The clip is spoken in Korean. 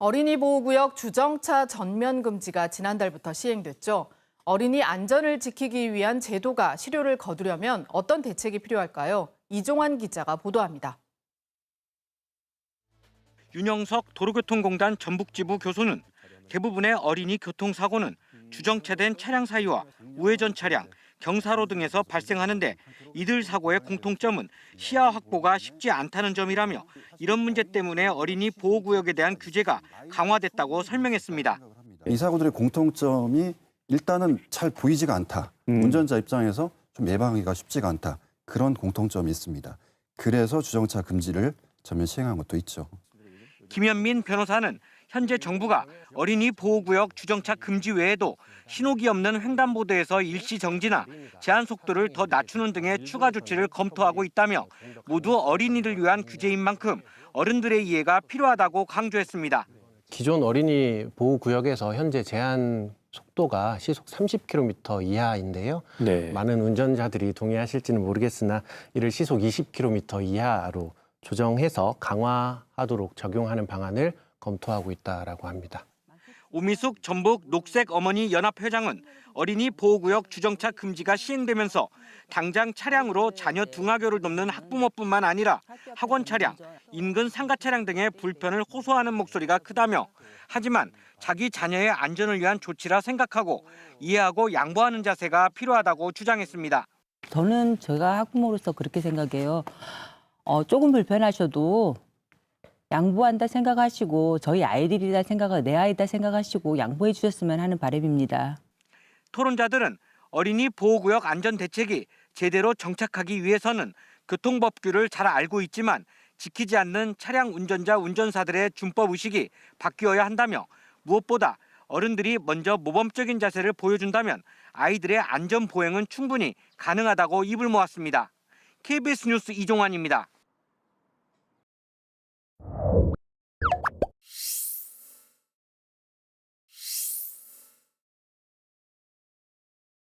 어린이 보호구역 주정차 전면 금지가 지난달부터 시행됐죠. 어린이 안전을 지키기 위한 제도가 실효를 거두려면 어떤 대책이 필요할까요? 이종환 기자가 보도합니다. 윤영석 도로교통공단 전북지부 교수는 대부분의 어린이 교통사고는 주정차된 차량 사이와 우회전 차량, 경사로 등에서 발생하는데 이들 사고의 공통점은 시야 확보가 쉽지 않다는 점이라며 이런 문제 때문에 어린이 보호구역에 대한 규제가 강화됐다고 설명했습니다. 이 사고들의 공통점이 일단은 잘 보이지가 않다. 운전자 입장에서 좀 예방하기가 쉽지가 않다. 그런 공통점이 있습니다. 그래서 주정차 금지를 전면 시행한 것도 있죠. 김현민 변호사는 현재 정부가 어린이 보호구역 주정차 금지 외에도 신호기 없는 횡단보도에서 일시 정지나 제한 속도를 더 낮추는 등의 추가 조치를 검토하고 있다며 모두 어린이를 위한 규제인 만큼 어른들의 이해가 필요하다고 강조했습니다. 기존 어린이 보호 구역에서 현재 제한 속도가 시속 30km 이하인데요. 네. 많은 운전자들이 동의하실지는 모르겠으나 이를 시속 20km 이하로 조정해서 강화하도록 적용하는 방안을 검토하고 있다라고 합니다. 오미숙 전북 녹색 어머니 연합 회장은 어린이 보호구역 주정차 금지가 시행되면서 당장 차량으로 자녀 등하교를 돕는 학부모뿐만 아니라 학원 차량, 인근 상가 차량 등의 불편을 호소하는 목소리가 크다며 하지만 자기 자녀의 안전을 위한 조치라 생각하고 이해하고 양보하는 자세가 필요하다고 주장했습니다. 저는 제가 학부모로서 그렇게 생각해요. 어, 조금 불편하셔도 양보한다 생각하시고 저희 아이들이다 생각하 내 아이다 생각하시고 양보해 주셨으면 하는 바람입니다. 토론자들은 어린이 보호구역 안전 대책이 제대로 정착하기 위해서는 교통법규를 잘 알고 있지만 지키지 않는 차량 운전자 운전사들의 준법 의식이 바뀌어야 한다며 무엇보다 어른들이 먼저 모범적인 자세를 보여준다면 아이들의 안전 보행은 충분히 가능하다고 입을 모았습니다. KBS 뉴스 이종환입니다.